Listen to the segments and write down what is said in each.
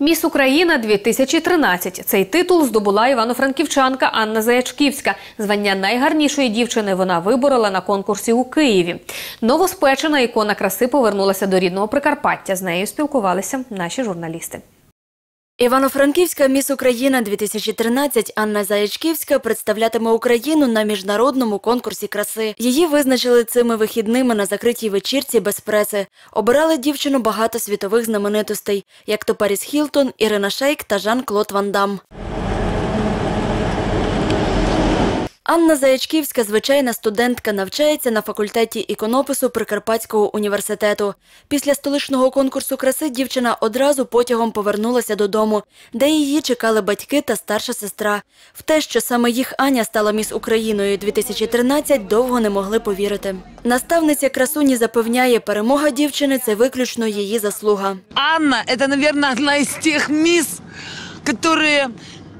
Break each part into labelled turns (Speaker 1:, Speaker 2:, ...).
Speaker 1: Міс Україна 2013 Цей титул здобула івано-франківчанка Анна Заячківська. Звання найгарнішої дівчини вона виборола на конкурсі у Києві. Новоспечена ікона краси повернулася до рідного Прикарпаття. З нею спілкувалися наші журналісти.
Speaker 2: Івано-Франківська міс Україна 2013 Анна Заячківська представлятиме Україну на міжнародному конкурсі краси. Її визначили цими вихідними на закритій вечірці без преси. Обирали дівчину багато світових знаменитостей, як то Паріс Хілтон, Ірина Шейк та Жан-Клод Ван Дам. Анна Заячківська, звичайна студентка, навчається на факультеті іконопису Прикарпатського університету. Після столичного конкурсу краси дівчина одразу потягом повернулася додому, де її чекали батьки та старша сестра. В те, що саме їх Аня стала міс Україною 2013, довго не могли повірити. Наставниця красуні запевняє, перемога дівчини це виключно її заслуга.
Speaker 3: Анна – это, наверное, одна из тех мисс, которые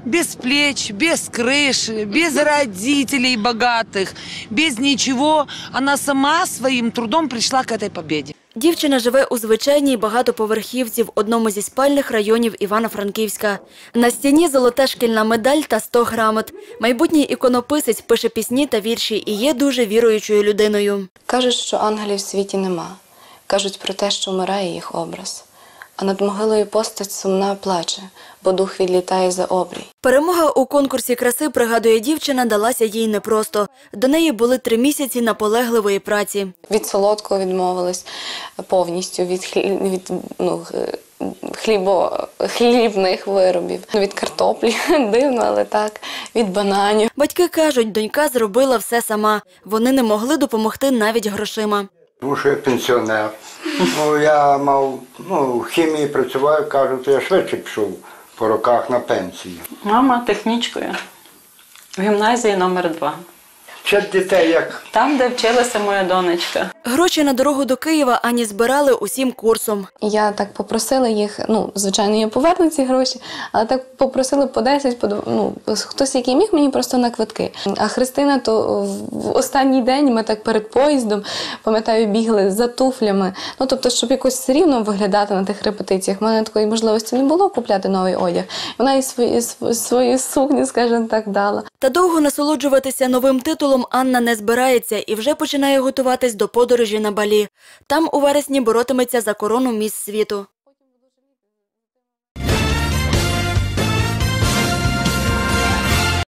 Speaker 3: без плеч, без крыши, без родителей богатых, без ничего. Она сама своим трудом пришла к этой победе.
Speaker 2: Дівчина живе у звичайній багатоповерхівці в одному зі спальних районів Івано-Франківська. На стіні золота шкільна медаль та 100 грамот. Майбутній іконописець пише пісні та вірші і є дуже віруючою людиною.
Speaker 4: Кажуть, що ангелів в світі нема. Кажуть про те, що вмирає їх образ. А над могилою постать сумна плаче, бо дух відлітає за обрій.
Speaker 2: Перемога у конкурсі краси, пригадує дівчина, далася їй непросто. До неї були три місяці наполегливої праці.
Speaker 4: Від солодкого відмовились повністю, від, хлі... від ну, хлібо... хлібних виробів, від картоплі, дивно, але так, від бананів.
Speaker 2: Батьки кажуть, донька зробила все сама. Вони не могли допомогти навіть грошима.
Speaker 5: Тому що я пенсіонер. Ну, я мав ну, в хімії працював, кажу, то я швидше пішов по роках на пенсію.
Speaker 6: Мама технічкою в гімназії номер 2
Speaker 5: Вчать дітей як
Speaker 6: Там, де вчилася моя донечка.
Speaker 2: Гроші на дорогу до Києва ані збирали усім курсом.
Speaker 4: Я так попросила їх, ну, звичайно, я поверну ці гроші, але так попросили по 10, по, ну, хтось, який міг, мені просто на квитки. А Христина, то в останній день ми так перед поїздом, пам'ятаю, бігли за туфлями. Ну, тобто, щоб якось все рівно виглядати на тих репетиціях. У мене такої можливості не було купляти новий одяг. Вона і свої, свої сукні, скажімо так, дала.
Speaker 2: Та довго насолоджуватися новим титулом Анна не збирається і вже починає готуватись до подорожі на Балі. Там у вересні боротиметься за корону міс світу.